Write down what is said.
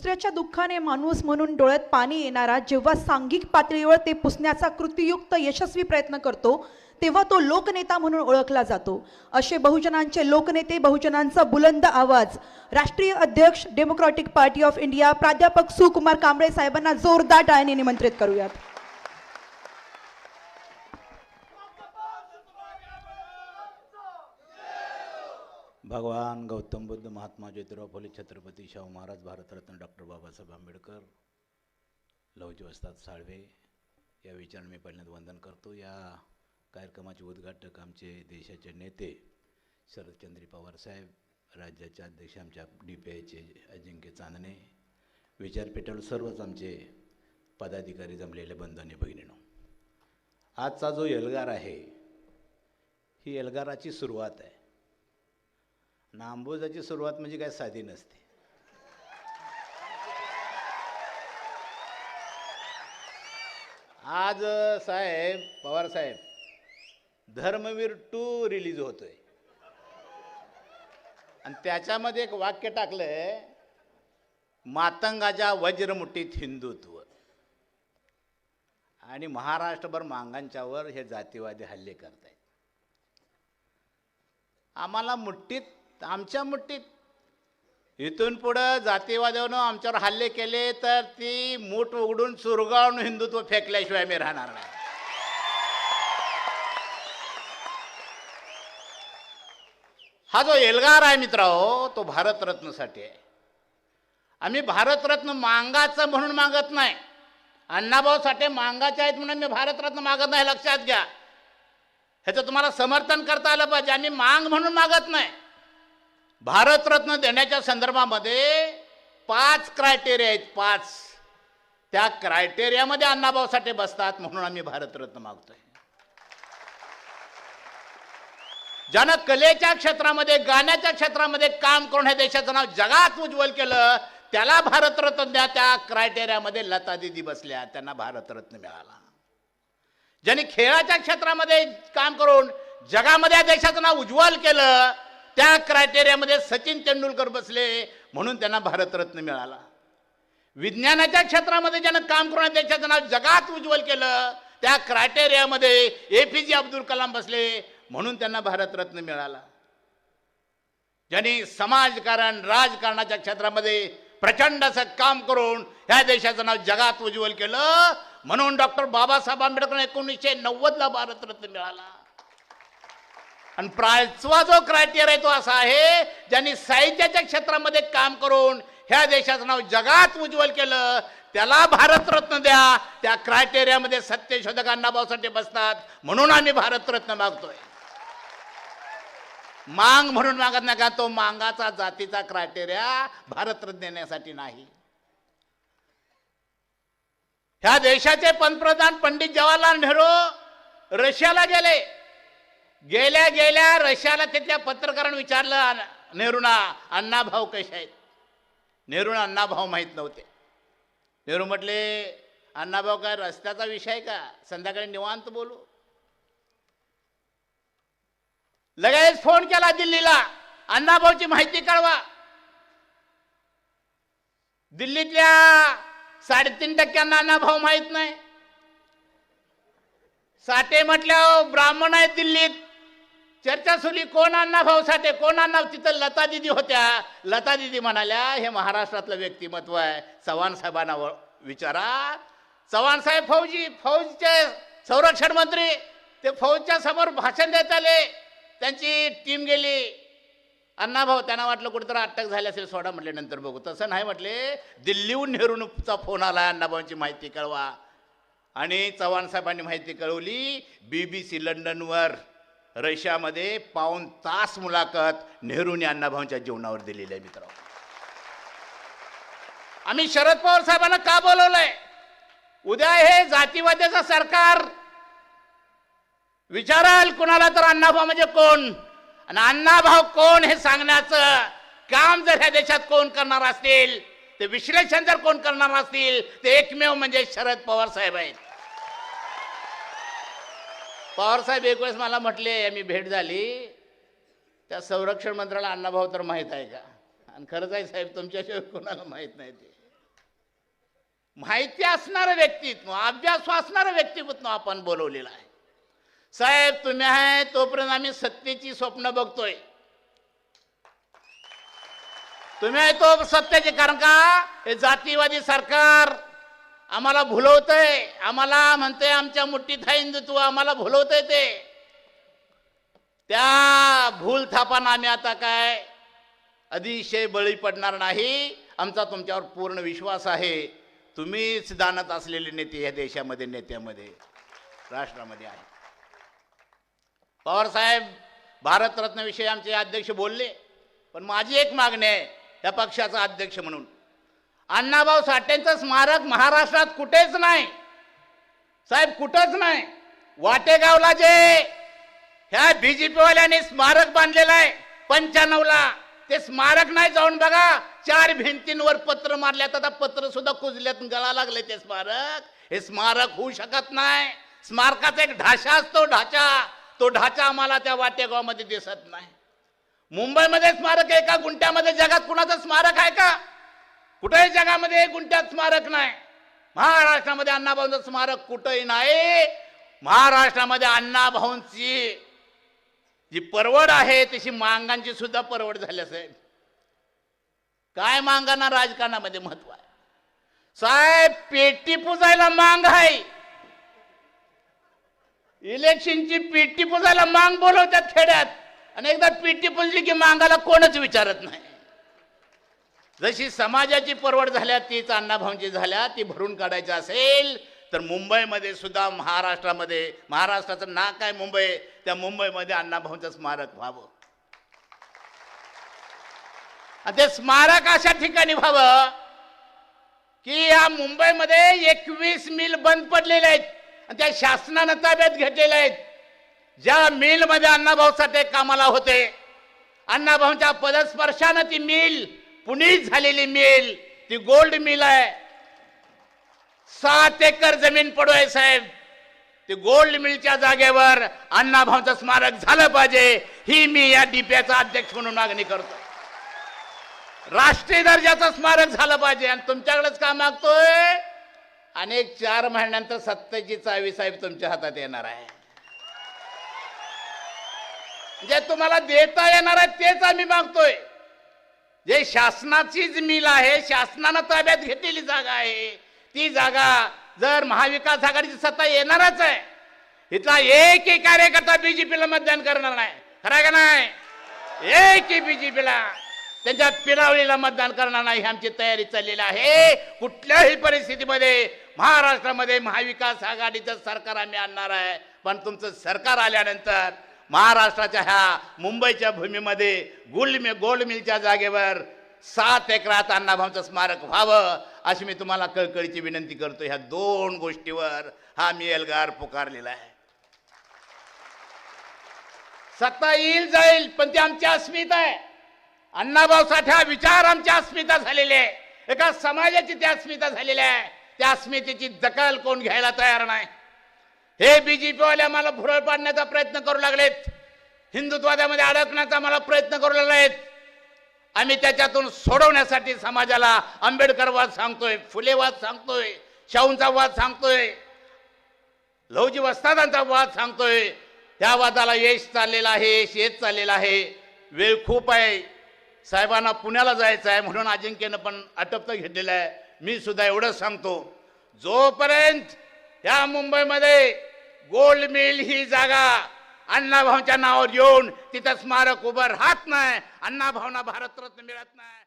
दुसऱ्याच्या दुःखाने माणूस म्हणून डोळ्यात पाणी येणारा जेव्हा सांघिक पातळीवर ते पुसण्याचा कृतीयुक्त यशस्वी प्रयत्न करतो तेव्हा तो लोकनेता म्हणून ओळखला जातो. असे बहुजनांचे लोकनेते बहुजनांचा बुलंद आवाज. राष्ट्रीय अध्यक्ष डेमोक्रॅटिक पार्टी ऑफ इंडिया प्राध्यापक सुकुमार कांबळे साहेबांना जोरदार टाळ्याने निमंत्रित करूयात. भगवान गौतम बुद्ध महात्मा ज्योतिराव फुले छत्रपती शाहू महाराज भारतरत्न डॉक्टर बाबासाहेब आंबेडकर लवजी वस्ताद साळवे या विचाराने मी पहिल्यांदा वंदन करतो. या कार्यक्रमाचे उद्घाटक आमचे देशाचे नेते शरदचंद्री पवारसाहेब राज्याचे अध्यक्ष आमच्या डी पी आयचे अजिंक्य चांदणे विचारपीठावर सर्वच आमचे पदाधिकारी जमलेले बंधने आणि बहिणीनो. आजचा जो एल्गार आहे ही एल्गाराची सुरुवात आहे. नांबोजाची सुरुवात म्हणजे काय साधी नसते. आज साहेब पवार साहेब धर्मवीर टू रिलीज होतोय. आणि त्याच्यामध्ये एक वाक्य टाकलंय मातंगाच्या वज्रमुठीत हिंदुत्व. आणि महाराष्ट्रभर मांगांच्यावर हे जातीवादी हल्ले करतायत. आम्हाला तर आमच्या मुठ्ठीत इथून पुढं जातीवादानं आमच्यावर हल्ले केले तर ती मूठ उघडून चुरगाळून हिंदुत्व फेकल्याशिवाय मी राहणार नाही. हा जो एल्गार आहे मित्रांनो तो भारतरत्नसाठी आहे. आम्ही भारतरत्न मांगाचं म्हणून मागत नाही. अण्णाभाऊ साठे मांगाचे आहेत म्हणून मी भारतरत्न मागत नाही लक्षात घ्या. ह्याचं तुम्हाला समर्थन करता आलं पाहिजे. आम्ही मांग म्हणून मागत नाही. भारतरत्न देण्याच्या संदर्भामध्ये पाच क्रायटेरिया आहेत पाच. त्या क्रायटेरियामध्ये अण्णाभाऊ साठे बसतात म्हणून आम्ही भारतरत्न मागतोय. ज्यानं कलेच्या क्षेत्रामध्ये गाण्याच्या क्षेत्रामध्ये काम करून हे देशाचं नाव जगात उज्ज्वल केलं त्याला भारतरत्न द्या त्या क्रायटेरियामध्ये लता दिदी बसल्या त्यांना भारतरत्न मिळाला. ज्यांनी खेळाच्या क्षेत्रामध्ये काम करून जगामध्ये या देशाचं नाव उज्ज्वल केलं त्या क्रायटेरियामध्ये सचिन तेंडुलकर बसले म्हणून त्यांना भारतरत्न मिळाला. विज्ञानाच्या क्षेत्रामध्ये ज्यानं काम करून या देशाचं नाव जगात उज्ज्वल केलं. त्या क्रायटेरियामध्ये ए पी जे अब्दुल कलाम बसले म्हणून त्यांना भारतरत्न मिळाला. ज्यांनी समाजकारण राजकारणाच्या क्षेत्रामध्ये प्रचंड असं काम करून ह्या देशाचं नाव जगात उज्ज्वल केलं म्हणून डॉक्टर बाबासाहेब आंबेडकर एकोणीसशे नव्वदला भारतरत्न मिळाला. आणि पाचवा जो क्रायटेरिया आहे तो असा आहे ज्यांनी साहित्याच्या क्षेत्रामध्ये काम करून ह्या देशाचं नाव जगात उज्ज्वल केलं त्याला भारतरत्न द्या. त्या क्रायटेरियामध्ये सत्यशोधकांना अण्णाभाऊसाठी बसतात म्हणून आम्ही भारतरत्न मागतोय. मांग म्हणून मागत नाही का तो मांगाचा जातीचा क्रायटेरिया भारतरत्न देण्यासाठी नाही. ह्या देशाचे पंतप्रधान पंडित जवाहरलाल नेहरू रशियाला गेले. गेल्या गेल्या रशियाला तिथल्या पत्रकारानं विचारलं नेहरूना अण्णा भाऊ कसे आहेत? नेहरूना अण्णा भाऊ माहीत नव्हते. नेहरू म्हटले अण्णाभाऊ काय रस्त्याचा विषय आहे का? संध्याकाळी निवांत बोलू. लगेच फोन केला दिल्लीला. अण्णाभाऊची माहिती कळवा. दिल्लीतल्या साडेतीन टक्क्यांना अण्णाभाऊ माहीत नाही. साठे म्हटल्या ब्राह्मण आहेत दिल्लीत. चर्चा सुली कोण अण्णा भाऊ साठे कोण अण्णा तिथं लता दिदी होत्या? लता दिदी म्हणाल्या हे महाराष्ट्रातलं व्यक्तिमत्व आहे. चव्हाण साहेबांना व- विचारा. चव्हाण साहेब फौजी फौजचे संरक्षण मंत्री ते फौजच्या समोर भाषण देत आले. त्यांची टीम गेली. अण्णाभाऊ त्यांना वाटलं कुठेतरी अटक झाली असेल सोडा म्हटले नंतर बघू. तसं नाही म्हटले. दिल्लीहून नेहरूचा फोन आला अण्णाभाऊंची माहिती कळवा. आणि चव्हाण साहेबांनी माहिती कळवली बी बी सी लंडनवर रशियामध्ये पाऊन तास मुलाखत नेहरूने अण्णाभाऊंच्या जीवनावर दिलेली आहे मित्र आम्ही शरद पवार साहेबांना का बोलवलंय? उद्या हे जातीवाद्याचं सरकार. विचाराल कुणाला तर अण्णाभाऊ म्हणजे कोण? आणि अण्णाभाऊ कोण हे सांगण्याचं काम जर ह्या देशात कोण करणार असतील ते विश्लेषण जर कोण करणार असतील ते एकमेव म्हणजे शरद पवार साहेब आहेत. पवार साहेब एक वेळेस मला म्हटले आम्ही भेट झाली. त्या संरक्षण मंत्र्याला अण्णाभाऊ तर माहीत आहे का? आणि खरंच आहे साहेब तुमच्याशिवाय कोणाला माहीत नाही ते. माहिती असणारं व्यक्तित्व अभ्यास असणारं व्यक्तिमत्व आपण बोलवलेलं आहे. साहेब तुम्ही आहे तोपर्यंत आम्ही सत्तेची स्वप्न बघतोय. तुम्ही आहे तो सत्याचे कारण का? हे जातीवादी सरकार आम्हाला भुलवतंय. आम्हाला म्हणतंय आमच्या मुठ्ठीत आहे हिंदुत्व आम्हाला भुलवतंय ते. त्या भूल थापांना आम्ही आता काय? अतिशय बळी पडणार नाही. आमचा तुमच्यावर पूर्ण विश्वास आहे. तुम्हीच दानत असलेले नेते या देशामध्ये नेत्यामध्ये राष्ट्रामध्ये आहे. पवार साहेब भारतरत्नविषयी आमचे अध्यक्ष बोलले. पण माझी एक मागणी आहे या पक्षाचा अध्यक्ष म्हणून. अण्णाभाऊ साठेंचं स्मारक महाराष्ट्रात कुठेच नाही. साहेब कुठंच नाही. वाटेगावला जे ह्या बीजेपीवाल्याने स्मारक बांधलेलं आहे पंच्याण्णवला ते स्मारक नाही जाऊन बघा. चार भिंतींवर पत्र मारल्यात आता पत्र सुद्धा कुजल्यात गळा लागले ते स्मारक. हे स्मारक होऊ शकत नाही. स्मारकाचा एक ढाचा असतो ढाचा. तो ढाचा आम्हाला त्या वाटेगावमध्ये दिसत नाही. मुंबईमध्ये स्मारक आहे का? गुंट्यामध्ये जगात कुणाचं स्मारक आहे का? कुठेही जगामध्ये गुंट्यात स्मारक नाही. महाराष्ट्रामध्ये अण्णाभाऊंचं स्मारक कुठंही नाही. महाराष्ट्रामध्ये अण्णाभाऊंची जी परवड आहे तशी मांगांची सुद्धा परवड झाली असेल. काय मांगांना राजकारणामध्ये महत्त्व आहे? साहेब पेटी पुजायला मांग आहे. इलेक्शनची पेटी पुजायला मांग बोलवतात खेड्यात. आणि एकदा पेटी पुजली की मांगाला कोणच विचारत नाही. जशी समाजाची परवड झाल्या तीच अण्णाभाऊंची झाल्या ती भरून काढायची असेल तर मुंबईमध्ये सुद्धा महाराष्ट्रामध्ये महाराष्ट्राचं ना काय मुंबई? त्या मुंबईमध्ये अण्णाभाऊंचं स्मारक व्हावं. आणि ते स्मारक अशा ठिकाणी व्हावं की या मुंबईमध्ये एकवीस मिल बंद पडलेले आहेत आणि त्या शासनानं ताब्यात घेतलेल्या आहेत. ज्या मिलमध्ये अण्णाभाऊ साठे कामाला होते अण्णाभाऊंच्या पदस्पर्शानं ती मिल पुनीत झालेली मिल ती गोल्ड मिल आहे. सात एकर जमीन पडू आहे साहेब. ते गोल्ड मिलच्या जागेवर अण्णाभाऊचं स्मारक झालं पाहिजे ही मी या डीपीआयचा अध्यक्ष म्हणून मागणी करतो राष्ट्रीय दर्जाचं स्मारक झालं पाहिजे आणि तुमच्याकडेच का मागतोय. अनेक चार महिन्यानंतर सत्तेची चावी साहेब तुमच्या हातात येणार आहे. जे तुम्हाला देता येणार आहे तेच आम्ही मागतोय. हे शासनाचीच मिल आहे शासनानं ताब्यात घेतलेली जागा आहे. ती जागा जर महाविकास आघाडीची सत्ता येणारच आहे इथला एकही कार्यकर्ता बीजेपीला मतदान करणार नाही. खरं का नाही? एकही बीजेपीला त्यांच्या पिरावळीला मतदान करणार नाही आमची तयारी चाललेली आहे. कुठल्याही परिस्थितीमध्ये महाराष्ट्रामध्ये महाविकास आघाडीचं सरकार आम्ही आणणार आहे. पण तुमचं सरकार आल्यानंतर महाराष्ट्राच्या ह्या मुंबईच्या भूमीमध्ये गोल्ड मिल गोल्ड मिलच्या जागेवर सात एकरात अण्णाभाऊंचं स्मारक व्हावं अशी मी तुम्हाला कळकळीची विनंती करतो. ह्या दोन गोष्टीवर हा मी एल्गार पुकारलेला आहे. सत्ता येईल जाईल पण ती आमची अस्मिता आहे. अण्णाभाऊ साठ्या विचार आमच्या अस्मिता झालेले आहे. एका समाजाची त्या अस्मिता झालेली आहे. त्या अस्मितेची दखल कोण घ्यायला तयार नाही. हे बीजेपी वाले आम्हाला भुरळ पाडण्याचा प्रयत्न करू लागलेत. हिंदुत्वादामध्ये अडकण्याचा मला प्रयत्न करू लागलेत. आम्ही त्याच्यातून सोडवण्यासाठी समाजाला आंबेडकरवाद सांगतोय फुलेवाद सांगतोय शाहूंचा वाद सांगतोय लवजी वस्तादांचा वाद सांगतोय. त्या वादाला यश चाललेलं आहे यश येत चाललेलं आहे. वेळ खूप आहे. साहेबांना पुण्याला जायचं आहे म्हणून अजिंक्यनं पण आटपतं घेतलेलं आहे. मी सुद्धा एवढंच सांगतो. जोपर्यंत ह्या मुंबईमध्ये गोल्ड मिल ही जागा. अण्णाभाऊच्या नावावर येऊन तिथं स्मारक उभं राहत नाही. अण्णाभाऊंना भारतरत्न मिळत नाही.